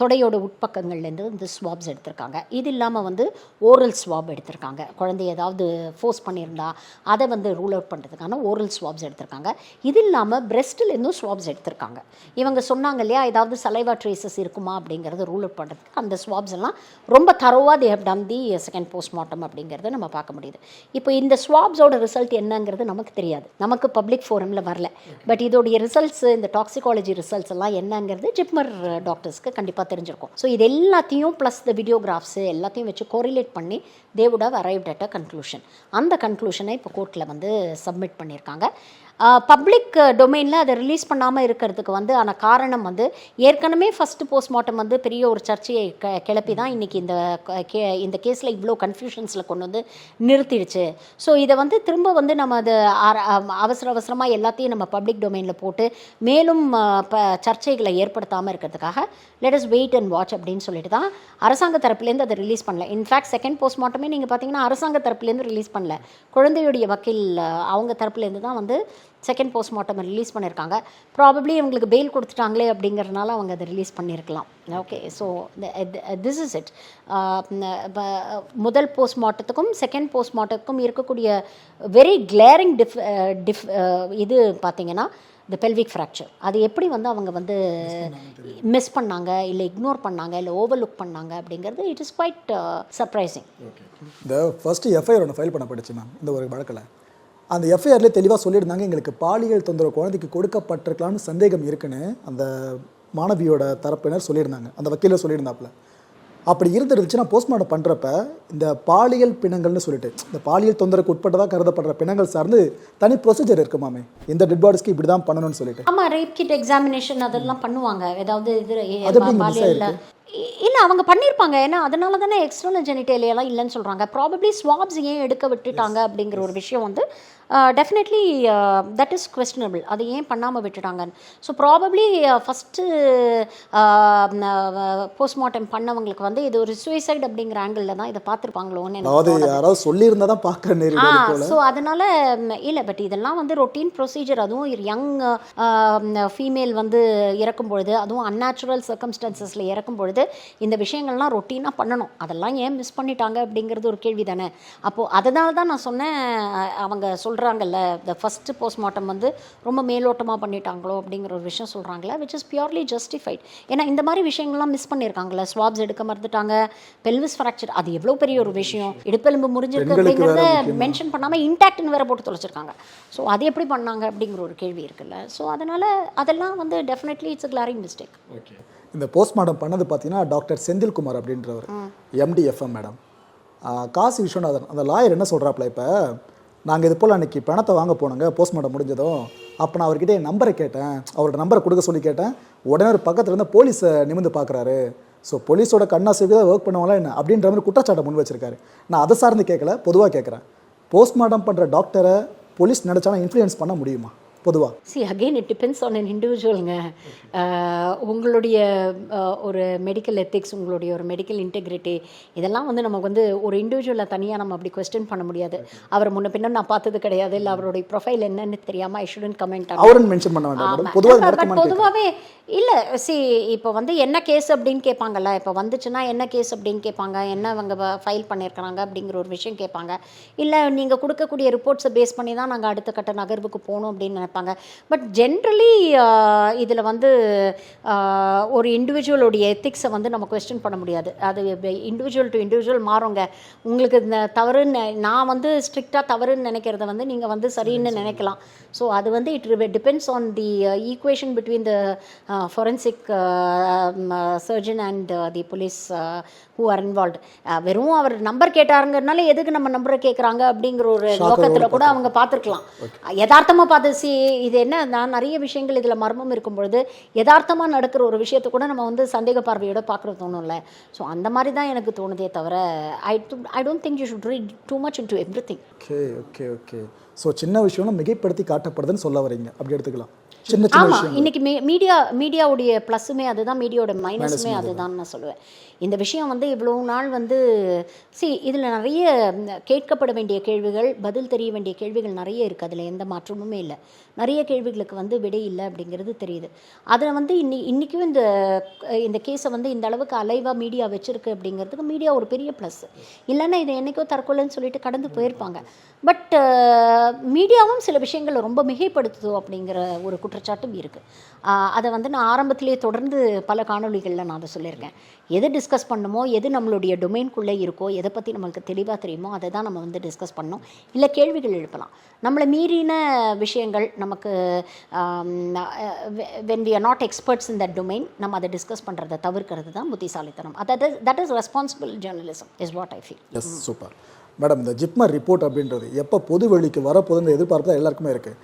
தொடையோட உட்பக்கங்கள்லேருந்து இந்த ஸ்வாப்ஸ் எடுத்திருக்காங்க. இது இல்லாமல் வந்து ஓரல் ஸ்வாப் எடுத்திருக்காங்க. குழந்தை ஏதாவது ஃபோர்ஸ் பண்ணியிருந்தா அதை வந்து ரூல் அவுட் பண்ணுறதுக்கான ஓரல் ஸ்வாப்ஸ் எடுத்திருக்காங்க. இது இல்லாமல் பிரெஸ்ட்லேருந்தும் ஸ்வாப்ஸ் எடுத்திருக்காங்க. இவங்க சொன்னாங்க இல்லையா ஏதாவது சலைவா ட்ரேசஸ் இருக்குமா அப்படிங்கிறத ரூல் அவுட் பண்ணுறதுக்கு அந்த ஸ்வாப்ஸ் எல்லாம் ரொம்ப தரோவாக they have done the second postmortem அப்படிங்கிறத நம்ம பார்க்க முடியுது. இப்போ இந்த ஸ்வாப்ஸோட ரிசல்ட் என்னங்கிறது நமக்கு தெரியாது. நமக்கு பப்ளிக் ஃபோரமில் வரல. பட் இதோடைய ரிசல்ட்ஸ் இந்த டாக்ஸிகாலஜி ரிசல்ட்ஸ் எல்லாம் என்னங்கிறது ஜிப்மர் டாக்டர்ஸ்க்கு கண்டிப்பாக தெரிஞ்சிருக்கும். ஸோ இது எல்லாத்தையும் ப்ளஸ் இந்த வீடியோகிராஃப்ஸ் எல்லாத்தையும் வச்சு கோரிலேட் பண்ணி they would have arrived at conclusion அந்த கன்க்ளூஷனை இப்போ கோர்ட்டில் வந்து சப்மிட் பண்ணியிருக்காங்க. பப்ளிக் டொமைனில் அதை ரிலீஸ் பண்ணாமல் இருக்கிறதுக்கு வந்து ஆன காரணம் வந்து ஏற்கனவே ஃபஸ்ட்டு போஸ்ட்மார்ட்டம் வந்து பெரிய ஒரு சர்ச்சையை க கிளப்பி தான் இன்றைக்கி இந்த க- கே இந்த கேஸில் இவ்வளோ கன்ஃபியூஷன்ஸில் கொண்டு வந்து நிறுத்திடுச்சு. ஸோ இதை வந்து திரும்ப வந்து நம்ம அது அவசர அவசரமாக எல்லாத்தையும் நம்ம பப்ளிக் டொமைனில் போட்டு மேலும் ப சர்ச்சைகளை ஏற்படுத்தாமல் இருக்கிறதுக்காக let us wait and watch அப்படின்னு சொல்லிட்டு தான் அரசாங்க தரப்புலேருந்து அதை ரிலீஸ் பண்ணல. இன்ஃபேக்ட் செகண்ட் போஸ்ட்மார்ட்டமே நீங்கள் பார்த்தீங்கன்னா அரசாங்க தரப்புலேருந்து ரிலீஸ் பண்ணல. குழந்தையுடைய வக்கீல் அவங்க தரப்புலேருந்து தான் வந்து செகண்ட் போஸ்ட்மார்ட்டம் ரிலீஸ் பண்ணியிருக்காங்க ப்ராபப்ளி இவங்களுக்கு பெயில் கொடுத்துட்டாங்களே அப்படிங்கிறதுனால அவங்க அதை ரிலீஸ் பண்ணியிருக்கலாம் okay so this is it முதல் போஸ்ட்மார்ட்டத்துக்கும் செகண்ட் போஸ்ட்மார்ட்டத்துக்கும் இருக்கக்கூடிய வெரி கிளேரிங் டிஃப் டிஃப் இது பார்த்தீங்கன்னா இந்த பெல்விக் ஃப்ராக்சர் அது எப்படி வந்து அவங்க வந்து மிஸ் பண்ணாங்க இல்லை இக்னோர் பண்ணாங்க இல்லை ஓவர்லுக் பண்ணாங்க அப்படிங்கிறது இட் இஸ் குவைட் சர்ப்ரைசிங் இந்த ஃபர்ஸ்ட் எஃப்ஐஆர் ஒன்று ஃபைல் பண்ணப்பட்டுச்சு மேம் இந்த ஒரு வழக்கில். அந்த எஃப்ஐஆர்லேயே தெளிவாக சொல்லியிருந்தாங்க எங்களுக்கு பாலியல் தொந்தரவு குழந்தைக்கு கொடுக்கப்பட்டிருக்கலாம்னு சந்தேகம் இருக்குன்னு அந்த மாணவியோட தரப்பினர் சொல்லியிருந்தாங்க அந்த வக்கீலர் சொல்லியிருந்தாப்புல. அப்படி இருந்துருந்துச்சுன்னா போஸ்ட்மார்ட்டம் பண்ணுறப்ப இந்த பாலியல் பிணங்கள்னு சொல்லிட்டு இந்த பாலியல் தொந்தரவுக்கு உட்பட்டதாக கருதப்படுற பிணங்கள் சார்ந்து தனி ப்ரொசீஜர் இருக்கு மாமே. இந்த டெட் பாடிஸ்க்கு இப்படி தான் பண்ணணும்னு சொல்லிட்டு. ஆமாம் ரேப் கிட் எக்ஸாமினேஷன் அதெல்லாம் பண்ணுவாங்க. ஏதாவது இது பாலியல்ல. இல்லை அவங்க பண்ணியிருப்பாங்க ஏன்னா அதனால தானே எக்ஸ்டர்னல் ஜெனிட்டேலியெல்லாம் இல்லைன்னு சொல்கிறாங்க ப்ராபப்ளி ஸ்வாப்ஸ் ஏன் எடுக்க விட்டுட்டாங்க அப்படிங்கிற ஒரு விஷயம் வந்து டெஃபினெட்லி தட் இஸ் கொஸ்டினபிள் அதை ஏன் பண்ணாமல் விட்டுட்டாங்க ஸோ ப்ராபப்ளி ஃபஸ்ட்டு போஸ்ட்மார்ட்டம் பண்ணவங்களுக்கு வந்து இது ஒரு சூசைட் அப்படிங்கிற ஆங்கிளில் தான் இதை பார்த்துருப்பாங்களோன்னு யாராவது சொல்லியிருந்தா தான் பார்க்க ஆ ஸோ அதனால் இல்லை பட் இதெல்லாம் வந்து ரொட்டீன் ப்ரொசீஜர் அதுவும் யங் ஃபீமேல் வந்து இறக்கும் பொழுது அதுவும் அன்நேச்சுரல் சர்க்கம்ஸ்டான்சஸில் இறக்கும் பொழுது இந்த விஷயங்கள்லாம் ரொட்டீனாக பண்ணணும். அதெல்லாம் ஏன் மிஸ் பண்ணிட்டாங்க அப்படிங்கிறது ஒரு கேள்வி தானே அப்போது அதனால தான் நான் சொன்னேன் அவங்க சொல்கிறாங்கல்ல இந்த ஃபஸ்ட்டு போஸ்ட்மார்ட்டம் வந்து ரொம்ப மேலோட்டமாக பண்ணிட்டாங்களோ அப்படிங்கிற ஒரு விஷயம் சொல்கிறாங்களே விச் இஸ் பியூர்லி ஜஸ்டிஃபைட் ஏன்னா இந்த மாதிரி விஷயங்கள்லாம் மிஸ் பண்ணியிருக்காங்கல்ல ஸ்வாப்ஸ் எடுக்க மறந்துட்டாங்க பெல்விஸ் ஃப்ராக்சர் அது எவ்வளோ பெரிய ஒரு விஷயம்? இடுப்பெலும்பு முறிஞ்சிருக்கு அப்படிங்கிறத. மென்ஷன் பண்ணாமல் இன்டாக்ட்னு வேற போட்டு தொலைச்சிருக்காங்க. ஸோ அது எப்படி பண்ணாங்க அப்படிங்கிற ஒரு கேள்வி இருக்குல்ல. ஸோ அதனால் அதெல்லாம் வந்து டெஃபினெட்லி இட்ஸ் கிளாரிங் மிஸ்டேக் இந்த போஸ்ட்மார்ட்டம் பண்ணது பார்த்தீங்கன்னா டாக்டர் செந்தில்குமார் அப்படின்றவர். எம்டிஎஃப்எம் மேடம் காசி விஸ்வநாதன் அந்த லாயர் என்ன சொல்கிறாப்புல இப்போ? நாங்கள் இது போல் அன்றைக்கி பணத்தை வாங்க போனோங்க போஸ்ட்மார்ட்டம் முடிஞ்சதும். அப்போ நான் அவர்கிட்ட என் நம்பரை கேட்டேன். அவரோட நம்பரை கொடுக்க சொல்லி கேட்டேன். உடனே ஒரு பக்கத்தில் இருந்து போலீஸை நிமிந்து பார்க்குறாரு ஸோ போலீஸோட கண்ணாசிக்கு தான் ஒர்க் பண்ணுவாங்களா என்ன? அப்படின்ற மாதிரி குற்றச்சாட்டை முன் வச்சிருக்காரு. நான் அதை சார்ந்து கேட்கல பொதுவாக கேட்குறேன் போஸ்ட்மார்ட்டம் பண்ணுற டாக்டரை போலீஸ் நினச்சாலும் இன்ஃப்ளூயன்ஸ் பண்ண முடியுமா? பொதுவாக see again it depends on an இண்டிவிஜுவலுங்க உங்களுடைய ஒரு மெடிக்கல் எத்திக்ஸ் உங்களுடைய ஒரு மெடிக்கல் இன்டெகிரிட்டி இதெல்லாம் வந்து நமக்கு வந்து ஒரு இண்டிவிஜுவலை தனியாக நம்ம அப்படி கொஸ்டின் பண்ண முடியாது. அவர் முன்ன பின்ன நான் பார்த்தது கிடையாது. இல்லை அவருடைய ப்ரொஃபைல் என்னன்னு தெரியாமல் ஐ ஷுடன் கமெண்ட் அவருன்னு மென்ஷன் பண்ண வேண்டாம் பொதுவாக. பொதுவாகவே இல்லை சி இப்போ வந்து என்ன கேஸ் அப்படின்னு கேட்பாங்கல்ல இப்போ வந்துச்சுன்னா என்ன கேஸ் அப்படின்னு கேட்பாங்க என்ன அவங்க ஃபைல் பண்ணியிருக்கிறாங்க அப்படிங்கிற ஒரு விஷயம் கேட்பாங்க. இல்லை நீங்கள் கொடுக்கக்கூடிய ரிப்போர்ட்ஸை பேஸ் பண்ணி தான் நாங்கள் அடுத்த கட்ட நகர்வுக்கு போகணும் அப்படின்னு நினைப்பாங்க. பட் ஜென்ரலி இதில் வந்து ஒரு இண்டிவிஜுவலுடைய எத்திக்ஸை வந்து நம்ம கொஸ்டின் பண்ண முடியாது. அது இண்டிவிஜுவல் டு இண்டிவிஜுவல் மாறுங்க. உங்களுக்கு இந்த தவறுன்னு நான் வந்து ஸ்ட்ரிக்டாக தவறுன்னு நினைக்கிறத வந்து நீங்கள் வந்து சரின்னு நினைக்கலாம். ஸோ அது வந்து it depends on the equation between the forensic surgeon and the police who are involve வெறும் அவர் நம்பர் கேட்டாருங்கிறனால எதுக்கு நம்ம நம்பரை கேட்குறாங்க அப்படிங்கிற ஒரு நோக்கத்தில் கூட அவங்க பார்த்துருக்கலாம். யதார்த்தமாக பார்த்து சி இது என்ன நான் நிறைய விஷயங்கள் இதில் மர்மம் இருக்கும் பொழுது யதார்த்தமாக நடக்கிற ஒரு விஷயத்தை கூட நம்ம வந்து சந்தேக பார்வையோட பார்க்குறது தோணும்ல. ஸோ அந்த மாதிரி தான் எனக்கு தோணுதே தவிர I I don't think you should read too much into everything okay okay okay so சின்ன விஷயம் மிகைப்படுத்தி காட்டப்படுதுன்னு சொல்ல வரீங்க. அப்படி எடுத்துக்கலாம். சின்ன ஆமாம் இன்னைக்கு மீ மீடியா மீடியாவுடைய ப்ளஸ்ஸுமே அதுதான் மீடியாவோட மைனஸுமே அதுதான். நான் சொல்லுவேன். இந்த விஷயம் வந்து இவ்வளோ நாள் வந்து சி இதில் நிறைய கேட்கப்பட வேண்டிய கேள்விகள் பதில் தெரிய வேண்டிய கேள்விகள் நிறைய இருக்குது அதில் எந்த மாற்றமுமே இல்லை. நிறைய கேள்விகளுக்கு வந்து விடை இல்லை அப்படிங்கிறது தெரியுது. அதில் வந்து இன்னி இன்றைக்கும் இந்த இந்த கேஸை வந்து இந்த அளவுக்கு அலைவாக மீடியா வச்சிருக்கு அப்படிங்கிறதுக்கு மீடியா ஒரு பெரிய ப்ளஸ் இல்லைன்னா இதை என்னைக்கோ தற்கொலைன்னு சொல்லிட்டு கடந்து போயிருப்பாங்க. பட் மீடியாவும் சில விஷயங்களை ரொம்ப மிகைப்படுத்துதோ அப்படிங்கிற ஒரு குற்றச்சாட்டும் இருக்குது அதை வந்து நான் ஆரம்பத்திலேயே தொடர்ந்து பல காணொளிகளில் நான் அதை சொல்லியிருக்கேன். எது டிஸ்கஸ் பண்ணுமோ எது நம்மளுடைய டொமைன்குள்ளே இருக்கோ எதை பற்றி நம்மளுக்கு தெளிவாக தெரியுமோ அதை தான் நம்ம வந்து டிஸ்கஸ் பண்ணணும். இல்லை கேள்விகள் எழுப்பலாம். நம்மளை மீறின விஷயங்கள் நமக்கு when we are not experts in that domain நம்ம அதை டிஸ்கஸ் பண்ணுறதை தவிர்க்கிறது தான் புத்திசாலித்தனம். அதாவது that is responsible journalism is what I feel super madam இந்த ஜிப்மர் ரிப்போர்ட் அப்படின்றது எப்போ பொது வெளிக்கு வரப்போகுதுன்ற எதிர்பார்ப்பு தான் எல்லாருக்குமே இருக்குது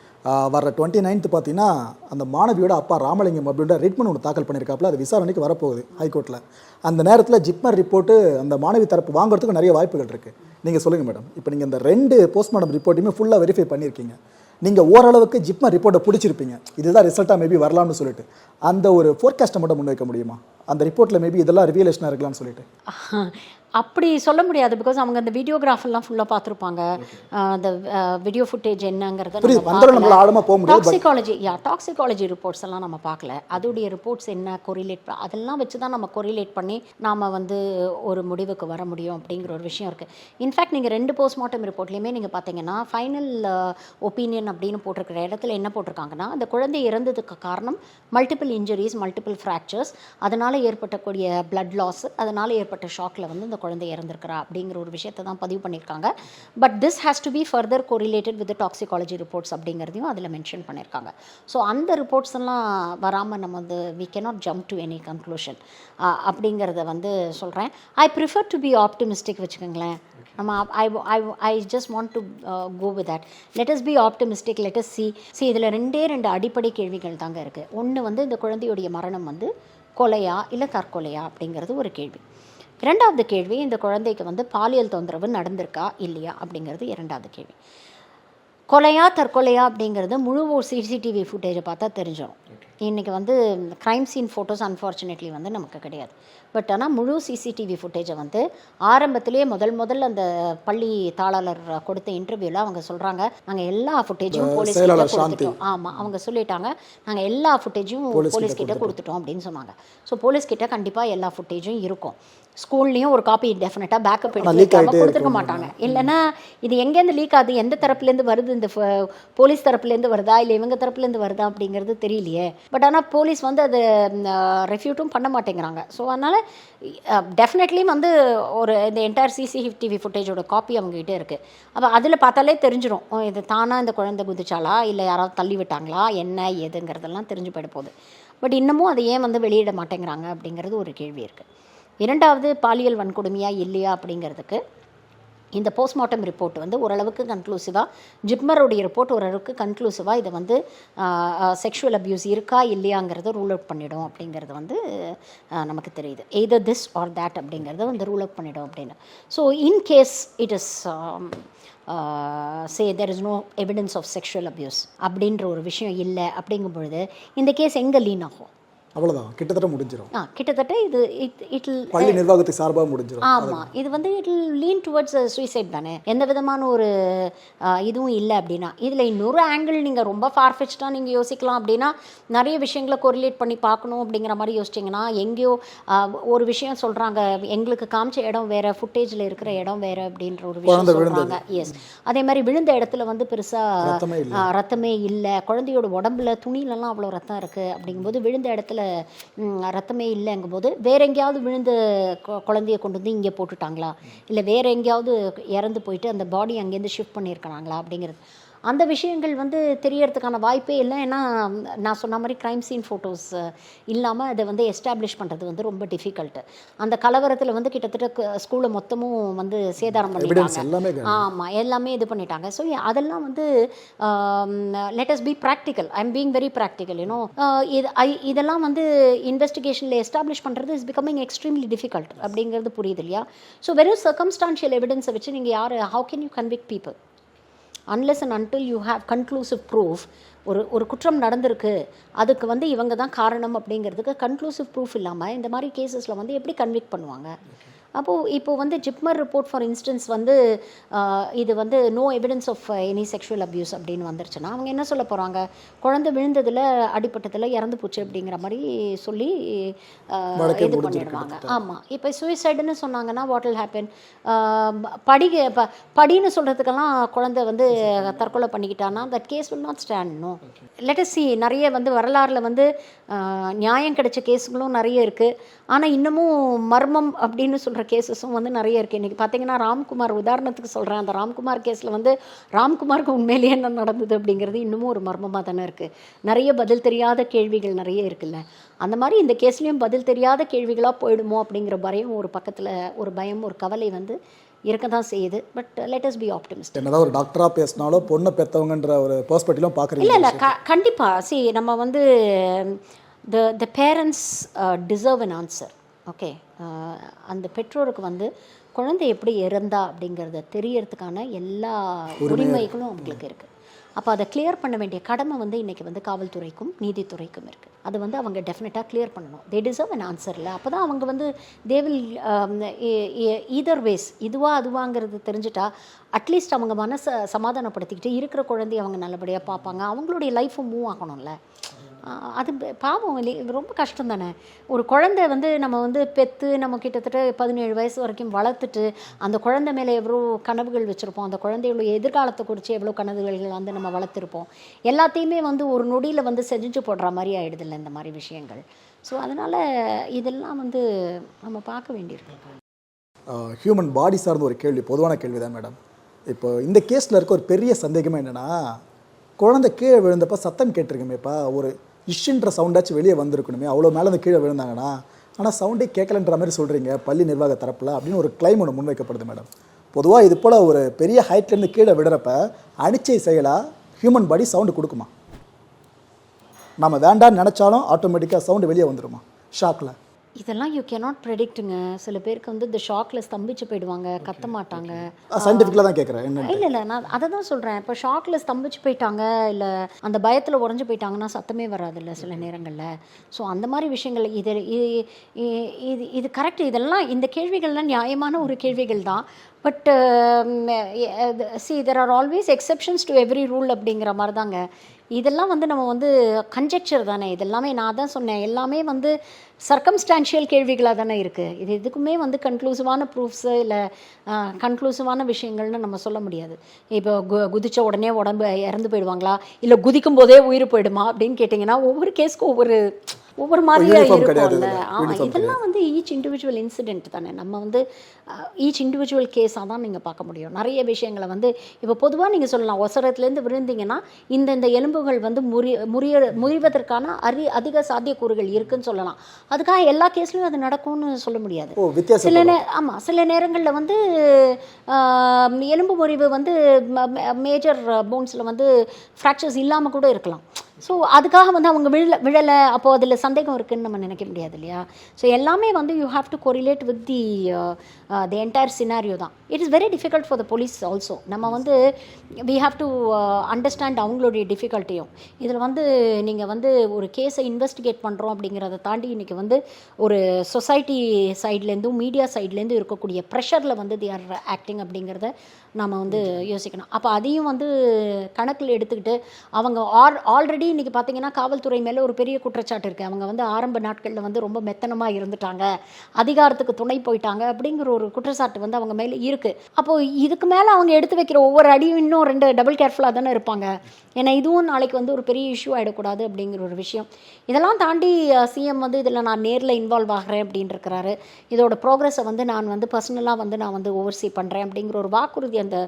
வர டுவெண்ட்டி நைன்த்து பார்த்தீங்கன்னா அந்த மாணவியோட அப்பா ராமலிங்கம் அப்படின்ற ரிட்மன் ஒன்று தாக்கல் பண்ணியிருக்காப்புல அது விசாரணைக்கு வரப்போகுது ஹைகோர்ட்டில் அந்த நேரத்தில் ஜிப்மர் ரிப்போர்ட்டு அந்த மாணவி தரப்பு வாங்குறதுக்கு நிறைய வாய்ப்புகள் இருக்குது நீங்கள் சொல்லுங்கள் மேடம். இப்போ நீங்கள் இந்த ரெண்டு போஸ்ட்மார்ட்டம் ரிப்போர்ட்டையுமே ஃபுல்லாக வெரிஃபை பண்ணியிருக்கீங்க. நீங்கள் ஓரளவுக்கு ஜிப்மர் ரிப்போர்ட்டை பிடிச்சிருப்பீங்க. இதுதான் ரிசல்ட்டாக மேபி வரலாம்னு சொல்லிட்டு. அந்த ஒரு ஃபோர்காஸ்ட்டை மட்டும் முன்வைக்க முடியுமா? அந்த ரிப்போர்ட்டில் மேபி இதெல்லாம் ரிவியலேஷனாக இருக்கலாம்னு சொல்லிட்டு. அப்படி சொல்ல முடியாது பிகாஸ் அவங்க அந்த வீடியோகிராஃப் எல்லாம் ஃபுல்லாக பார்த்துருப்பாங்க. அந்த வீடியோ ஃபுட்டேஜ் என்னங்கிறத டாக்ஸிகாலஜி யா டாக்ஸிகாலஜி ரிப்போர்ட்ஸ் எல்லாம் நம்ம பார்க்கல. அதோடைய ரிப்போர்ட்ஸ் என்ன கொரிலேட் அதெல்லாம் வச்சு தான் நம்ம கொரிலேட் பண்ணி நாம் வந்து ஒரு முடிவுக்கு வர முடியும் அப்படிங்கிற ஒரு விஷயம் இருக்குது இன்ஃபேக்ட் நீங்கள் ரெண்டு போஸ்ட்மார்ட்டம் ரிப்போர்ட்லேயுமே நீங்கள் பார்த்தீங்கன்னா ஃபைனல் ஒப்பீனியன் அப்படின்னு போட்டிருக்கிற இடத்துல என்ன போட்டிருக்காங்கன்னா அந்த குழந்தை இறந்ததுக்கு காரணம் மல்டிபிள் இன்ஜுரிஸ் மல்டிபிள் ஃப்ராக்சர்ஸ் அதனால் ஏற்பட்டக்கூடிய பிளட் லாஸ் அதனால் ஏற்பட்ட ஷாக்கில் வந்து இந்த குழந்தை இறந்துருக்கிறா அப்படிங்கிற ஒரு விஷயத்தை தான் பதிவு பண்ணியிருக்காங்க. But this has to be further correlated with toxicology reports அப்படிங்கிறதையும் அதில் மென்ஷன் பண்ணியிருக்காங்க. ஸோ அந்த ரிப்போர்ட்ஸ் எல்லாம் வராமல் நம்ம வந்து we cannot jump to any conclusion அப்படிங்கிறத வந்து சொல்கிறேன் I prefer to be optimistic வச்சுக்கோங்களேன். நம்ம I I I just want to go with that let us be optimistic let us see see இதில் ரெண்டே ரெண்டு அடிப்படை கேள்விகள் தாங்க இருக்குது ஒன்று வந்து இந்த குழந்தையுடைய மரணம் வந்து கொலையா இல்லை தற்கொலையா அப்படிங்கிறது ஒரு கேள்வி. இரண்டாவது கேள்வி இந்த குழந்தைக்கு வந்து பாலியல் தொந்தரவு நடந்திருக்கா இல்லையா அப்படிங்கிறது இரண்டாவது கேள்வி. கொலையா தற்கொலையா அப்படிங்கிறது முழு சிசிடிவி ஃபுட்டேஜை பார்த்தா தெரிஞ்சிடும் இன்றைக்கி வந்து க்ரைம் சீன் ஃபோட்டோஸ் அன்ஃபார்ச்சுனேட்லி வந்து நமக்கு கிடையாது. பட் ஆனால் முழு சிசிடிவி ஃபுட்டேஜை வந்து ஆரம்பத்திலேயே முதல் முதல்ல அந்த பள்ளி தாளாளர் கொடுத்த இன்டர்வியூவில் அவங்க சொல்கிறாங்க நாங்கள் எல்லா ஃபுட்டேஜும் போலீஸ் கிட்ட செயலாளர் சாந்தி. கொடுத்துட்டோம். ஆமாம் அவங்க சொல்லிட்டாங்க நாங்கள் எல்லா ஃபுட்டேஜும் போலீஸ் கிட்ட கொடுத்துட்டோம். அப்படின்னு சொன்னாங்க. ஸோ போலீஸ் கிட்ட கண்டிப்பாக எல்லா ஃபுட்டேஜும் இருக்கும். ஸ்கூல்லையும் ஒரு காப்பி டெஃபினட்டாக பேக்கப் எடுத்து கொடுத்துருக்க. மாட்டாங்க. இல்லைன்னா இது எங்கேருந்து லீக் ஆகுது? எந்த தரப்புலேருந்து வருது? இந்த போலீஸ் தரப்புலேருந்து வருதா? இல்லை இவங்க தரப்புலேருந்து வருதா அப்படிங்கிறது தெரியலையே. பட் ஆனால் போலீஸ் வந்து அதை ரெஃப்யூட்டும் பண்ண மாட்டேங்கிறாங்க. ஸோ அதனால் டெஃபினெட்லி வந்து ஒரு இந்த என்டையர் சிசிடிவி ஃபுட்டேஜோட காப்பி அவங்ககிட்ட இருக்குது அப்போ அதில் பார்த்தாலே தெரிஞ்சிடும் இது தானாக இந்த குழந்தை குதிச்சாலா இல்லை யாராவது தள்ளி விட்டாங்களா? என்ன ஏதுங்கிறதெல்லாம் தெரிஞ்சு போயிட போகுது. பட் இன்னமும் அதை ஏன் வந்து வெளியிட மாட்டேங்கிறாங்க அப்படிங்கிறது ஒரு கேள்வி இருக்குது இரண்டாவது பாலியல் வன்கொடுமையா இல்லையா அப்படிங்கிறதுக்கு இந்த போஸ்ட்மார்ட்டம் ரிப்போர்ட் வந்து ஓரளவுக்கு கன்க்ளூசிவாக ஜிப்மருடைய ரிப்போர்ட் ஓரளவுக்கு கன்க்ளூசிவாக இதை வந்து செக்ஷுவல் அப்யூஸ் இருக்கா இல்லையாங்கிறத ரூல் அவுட் பண்ணிடும் அப்படிங்கிறது வந்து நமக்கு தெரியுது. எய்தர் திஸ் ஆர் தேட் அப்படிங்கிறத வந்து ரூல் அவுட் பண்ணிடும் அப்படின்னு. So in case it is say there is no evidence of sexual abuse அப்படின்ற ஒரு விஷயம் இல்லை அப்படிங்கும் பொழுது இந்த கேஸ் எங்கே லீன் ஆகும்? அவ்வளவுதான். கிட்டத்தட்ட முடிஞ்சிடும் ஆ கிட்டத்தட்ட இது இட் இட் பள்ளி நிர்வாகத்துக்கு சார்பாக முடிஞ்சிடும் ஆமா. இது வந்து இட் லீன் டுவர்ட்ஸ் சூசைட் தானே? எந்த விதமான ஒரு இதுவும் இல்லை அப்படின்னா. இதுல இன்னொரு ஆங்கிள் நீங்க ரொம்ப ஃபார்ஃபெச்டாக நீங்க யோசிக்கலாம் அப்படின்னா நிறைய விஷயங்களை கொரிலேட் பண்ணி பார்க்கணும் அப்படிங்கிற மாதிரி யோசிச்சிங்கன்னா எங்கேயோ ஒரு விஷயம் சொல்றாங்க எங்களுக்கு காமிச்ச இடம் வேற ஃபுட்டேஜில் இருக்கிற இடம் வேற அப்படின்ற ஒரு விஷயம். சொல்றாங்க. எஸ் அதே மாதிரி விழுந்த இடத்துல வந்து பெருசா ரத்தமே இல்லை. குழந்தையோட உடம்புல துணியிலலாம் அவ்வளோ ரத்தம் இருக்குது அப்படிங்கும்போது விழுந்த இடத்துல ரத்தமே இல்லைங்கும்போது வேற எங்கேயாவது விழுந்த கொ- குழந்தைய கொண்டு வந்து இங்கே போட்டுட்டாங்களா? இல்லை வேற எங்கேயாவது இறந்து போயிட்டு அந்த பாடி அங்கேருந்து ஷிஃப்ட் பண்ணியிருக்கிறாங்களா அப்படிங்கிறது. அந்த விஷயங்கள் வந்து தெரியறதுக்கான வாய்ப்பே இல்லை. ஏன்னா நான் சொன்ன மாதிரி க்ரைம் சீன் ஃபோட்டோஸ் இல்லாமல் அதை வந்து எஸ்டாப்ளிஷ் பண்ணுறது வந்து ரொம்ப டிஃபிகல்ட்டு அந்த கலவரத்தில் வந்து கிட்டத்தட்ட ஸ்கூலை மொத்தமும் வந்து சேதாரம் பண்ணிட்டாங்க. ஆமாம் எல்லாமே இது பண்ணிட்டாங்க. ஸோ அதெல்லாம் வந்து let us be practical I am being very practical you know இது I- இதெல்லாம் வந்து இன்வெஸ்டிகேஷனில் எஸ்டாப்ளிஷ் பண்ணுறது இஸ் பிகமிங் எக்ஸ்ட்ரீம்லி டிஃபிகல்ட் அப்படிங்கிறது புரியுது இல்லையா? ஸோ வெறும் சர்க்கம்ஸ்டான்ஷியல் எவிடன்ஸை வச்சு நீங்கள் யார் how can you convict people unless and until you have conclusive proof ஒரு ஒரு குற்றம் நடந்திருக்கு அதுக்கு வந்து இவங்க தான் காரணம் அப்படிங்கிறதுக்கு கன்க்ளூசிவ் ப்ரூஃப் இல்லாமல் இந்த மாதிரி கேசஸில் வந்து எப்படி கன்விக்ட் பண்ணுவாங்க? அப்போது இப்போ வந்து ஜிப்மர் ரிப்போர்ட் ஃபார் இன்ஸ்டன்ஸ் வந்து இது வந்து no evidence of any sexual abuse அப்படின்னு வந்துருச்சுன்னா அவங்க என்ன சொல்ல போகிறாங்க குழந்தை விழுந்ததில் அடிப்பட்டதில் இறந்து போச்சு அப்படிங்கிற மாதிரி சொல்லி இது பண்ணிடுவாங்க ஆமாம் இப்போ சூசைடுன்னு சொன்னாங்கன்னா வாட் வில் ஹேப்பன் படி ப படின்னு சொல்கிறதுக்கெல்லாம் குழந்தை வந்து தற்கொலை பண்ணிக்கிட்டான்னா that case will not stand no let us see நிறைய வந்து வரலாறுல வந்து நியாயம் கிடைச்ச கேஸுகளும் நிறைய இருக்குது ஆனால் இன்னமும் மர்மம் அப்படின்னு சொல்கிற கேசஸும் வந்து நிறைய இருக்குது இன்றைக்கி பார்த்தீங்கன்னா ராம்குமார் உதாரணத்துக்கு சொல்கிறேன் அந்த ராம்குமார் கேஸில் வந்து ராம்குமாருக்கு உண்மையிலேயே என்ன நடந்தது அப்படிங்கிறது இன்னமும் ஒரு மர்மமாக தானே இருக்குது நிறைய பதில் தெரியாத கேள்விகள் நிறைய இருக்குல்ல. அந்த மாதிரி இந்த கேஸ்லேயும் பதில் தெரியாத கேள்விகளாக போயிடுமோ அப்படிங்கிற பயம் ஒரு பக்கத்தில் ஒரு பயம் ஒரு கவலை வந்து இருக்க தான் செய்யுது but let us be optimist என்னதான் ஒரு டாக்டரா பேசினாலும் பொண்ணை பெத்தவங்கன்ற ஒரு பெர்ஸ்பெக்டிலும் இல்லை பார்க்குறீங்க இல்லை க கண்டிப்பாக சி நம்ம வந்து the the parents deserve an answer okay. அந்த பெற்றோருக்கு வந்து குழந்தை எப்படி இறந்தா அப்படிங்கிறத தெரியறதுக்கான எல்லா உரிமைகளும் அவங்களுக்கு இருக்குது அப்போ அதை கிளியர் பண்ண வேண்டிய கடமை வந்து இன்றைக்கி வந்து காவல்துறைக்கும் நீதித்துறைக்கும் இருக்குது அது வந்து அவங்க டெஃபினட்டாக கிளியர் பண்ணணும். தே டிசர்வ் an ஆன்சர் இல்லை அப்போ தான் அவங்க வந்து தே வில் ஈதர் வேஸ் இதுவா அதுவாங்கிறது தெரிஞ்சுட்டா அட்லீஸ்ட் அவங்க மனசை சமாதானப்படுத்திக்கிட்டு இருக்கிற குழந்தைய அவங்க நல்லபடியாக பார்ப்பாங்க. அவங்களுடைய லைஃப்பும் மூவ் ஆகணும்ல. அது பாவம் இல்லை இது ரொம்ப கஷ்டம் தானே ஒரு குழந்தை வந்து நம்ம வந்து பெற்று நம்ம கிட்டத்தட்ட பதினேழு வயசு வரைக்கும் வளர்த்துட்டு அந்த குழந்தை மேலே எவ்வளோ கனவுகள் வச்சுருப்போம். அந்த குழந்தையோட எதிர்காலத்தை குறித்து எவ்வளோ கனவுகள் வந்து நம்ம வளர்த்துருப்போம். எல்லாத்தையுமே வந்து ஒரு நொடியில் வந்து செஞ்சு போடுற மாதிரி ஆகிடுதில்ல இந்த மாதிரி விஷயங்கள். ஸோ அதனால் இதெல்லாம் வந்து நம்ம பார்க்க வேண்டியிருக்கு. ஹியூமன் பாடி சார்ந்த ஒரு கேள்வி பொதுவான கேள்வி தான் மேடம் இப்போ இந்த கேஸில் இருக்க ஒரு பெரிய சந்தேகமே என்னென்னா குழந்தை கீழே விழுந்தப்ப சத்தம் கேட்டிருக்குமேப்பா ஒரு இஷ்ன்ற சவுண்டாச்சும் வெளியே வந்திருக்கணுமே. அவ்வளோ மேலே அந்த கீழே விழுந்தாங்கன்னா ஆனால் சவுண்டே கேட்கலன்ற மாதிரி சொல்கிறீங்க பள்ளி நிர்வாக தரப்பில் அப்படின்னு ஒரு கிளைம் ஒன்று முன்வைக்கப்படுது மேடம் பொதுவாக இது போல் ஒரு பெரிய ஹைட்லேருந்து கீழே விடுறப்ப அனிச்சை செயலாக ஹியூமன் பாடி சவுண்டு கொடுக்குமா? நம்ம வேண்டான்னு நினச்சாலும் ஆட்டோமேட்டிக்காக சவுண்டு வெளியே வந்துருமா? ஷாக்கில் இதெல்லாம் யூ கேனாட் ப்ரெடிக்ட்டுங்க சில பேருக்கு வந்து இந்த ஷாக்கில் ஸ்தம்பிச்சு போயிடுவாங்க கத்த மாட்டாங்க. சயின்டிஃபிக்கலாக தான் கேட்குறேன் இல்லை இல்லை நான் அதை தான் சொல்கிறேன் இப்போ ஷாக்கில் ஸ்தம்பிச்சு போயிட்டாங்க இல்லை அந்த பயத்தில் உடஞ்சு போயிட்டாங்கன்னா சத்தமே வராதுல்ல சில நேரங்களில். ஸோ அந்த மாதிரி விஷயங்கள் இது இது இது கரெக்ட் இதெல்லாம் இந்த கேள்விகள்லாம் நியாயமான ஒரு கேள்விகள் தான். But see there are always exceptions to every rule அப்படிங்கிற மாதிரி தாங்க இதெல்லாம் வந்து நம்ம வந்து கன்ஜெக்சர் தானே. இதெல்லாமே நான் தான் சொன்னேன். எல்லாமே வந்து சர்க்கம்ஸ்டான்ஷியல் கேள்விகளாக தானே இருக்குது இது எதுக்குமே வந்து கன்க்ளூசிவான ப்ரூஃப்ஸு இல்லை கன்க்ளூசிவான விஷயங்கள்னு நம்ம சொல்ல முடியாது. இப்போ கு குதித்த உடனே உடம்பு இறந்து போயிடுவாங்களா? இல்லை குதிக்கும் போதே உயிர் போயிடுமா? அப்படின்னு கேட்டிங்கன்னா ஒவ்வொரு கேஸ்க்கும் ஒவ்வொரு ஒவ்வொரு மாதிரியா இருக்கும்ல. ஆமாம் இதெல்லாம் வந்து ஈச் இண்டிவிஜுவல் இன்சிடென்ட் தானே. நம்ம வந்து ஈச் இண்டிவிஜுவல் கேஸாக தான் நீங்கள் பார்க்க முடியும். நிறைய விஷயங்களை வந்து இப்போ பொதுவாக நீங்கள் சொல்லலாம் ஒசரத்துலேருந்து விழுந்தீங்கன்னா இந்த இந்த எலும்புகள் வந்து முறி முறிய முறிவதற்கான அரி அதிக சாத்தியக்கூறுகள் இருக்குன்னு சொல்லலாம். அதுக்காக எல்லா கேஸ்லையும் அது நடக்கும்னு சொல்ல முடியாது. சில நே ஆமாம் சில நேரங்களில் வந்து எலும்பு முறிவு வந்து மேஜர் போன்ஸில் வந்து ஃப்ராக்சர்ஸ் இல்லாமல் கூட இருக்கலாம். ஸோ அதுக்காக வந்து அவங்க விழல விழலை அப்போது அதில் சந்தேகம் இருக்குதுன்னு நம்ம நினைக்க முடியாது இல்லையா? ஸோ எல்லாமே வந்து you have to correlate with the the entire scenario தான். It is very difficult for the police also நம்ம வந்து வி ஹாவ் டு அண்டர்ஸ்டாண்ட் அவங்களுடைய டிஃபிகல்ட்டியும் இதில் வந்து நீங்கள் வந்து ஒரு கேஸை இன்வெஸ்டிகேட் பண்ணுறோம் அப்படிங்கிறத தாண்டி இன்றைக்கி வந்து ஒரு சொசைட்டி சைட்லேருந்தும் மீடியா சைட்லேருந்து இருக்கக்கூடிய ப்ரெஷரில் வந்து தி ஆர் ஆக்டிங் அப்படிங்கிறத நம்ம வந்து யோசிக்கணும். அப்போ அதையும் வந்து கணக்கில் எடுத்துக்கிட்டு அவங்க ஆல் ஆல்ரெடி இன்றைக்கி பார்த்தீங்கன்னா காவல்துறை மேலே ஒரு பெரிய குற்றச்சாட்டு இருக்குது அவங்க வந்து ஆரம்ப நாட்களில் வந்து ரொம்ப மெத்தனமாக இருந்துட்டாங்க. அதிகாரத்துக்கு துணை போயிட்டாங்க அப்படிங்கிற ஒரு குற்றச்சாட்டு வந்து அவங்க மேலே இருக்குது அப்போது இதுக்கு மேலே அவங்க எடுத்து வைக்கிற ஒவ்வொரு அடியும் இன்னும் ரெண்டு டபுள் கேர்ஃபுல்லாக தானே இருப்பாங்க. ஏன்னா இதுவும் நாளைக்கு வந்து ஒரு பெரிய இஷ்யூ ஆகிடக்கூடாது அப்படிங்கிற ஒரு விஷயம். இதெல்லாம் தாண்டி சிஎம் வந்து இதில் நான் நேரில் இன்வால்வ் ஆகிறேன் அப்படின்னு இருக்கிறாரு இதோட ப்ரோக்ரஸை வந்து நான் வந்து பர்சனலாக வந்து நான் வந்து ஓவர்சீ பண்ணுறேன் அப்படிங்கிற ஒரு வாக்குறுதி அந்த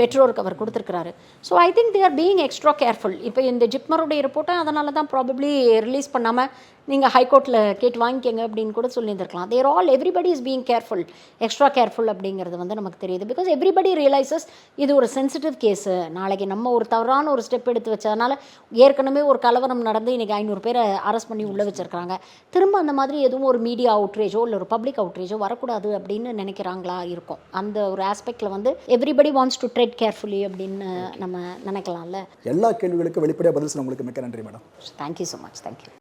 பெற்றோருக்கு அவர் கொடுத்துருக்கிறாரு. So I think they are being extra careful இப்போ இந்த ஜிப்மருடைய ரிப்போர்ட்டை அதனால தான் ப்ராபப்ளி ரிலீஸ் பண்ணாமல் நீங்கள் ஹைகோர்ட்டில் கேட்டு வாங்கிக்கங்க அப்படின்னு கூட சொல்லியிருந்திருக்கலாம். There all everybody is being careful extra careful அப்படிங்கிறது வந்து நமக்கு தெரியுது. பிகாஸ் எவ்ரிபடி ரியலைசஸ் இது ஒரு சென்சிட்டிவ் கேஸு நாளைக்கு நம்ம ஒரு தவறான ஒரு ஸ்டெப் எடுத்து வச்சதுனால ஏற்கனவே ஒரு கலவரம் நடந்து இன்றைக்கி ஐநூறு பேரை அரெஸ்ட் பண்ணி உள்ளே வச்சிருக்காங்க திரும்ப அந்த மாதிரி எதுவும் ஒரு மீடியா அவுட்ரேஜோ இல்லை ஒரு பப்ளிக் அவுட்ரேஜோ வரக்கூடாது அப்படின்னு நினைக்கிறாங்களா இருக்கும். அந்த ஒரு ஆஸ்பெக்டில் வந்து everybody wants to tread carefully அப்படின்னு நம்ம நினைக்கலாம்ல. எல்லா கேள்விகளுக்கும் வெளிப்படையாக பதில் சொன்ன உங்களுக்கு மிக்க நன்றி madam. Thank you so much thank you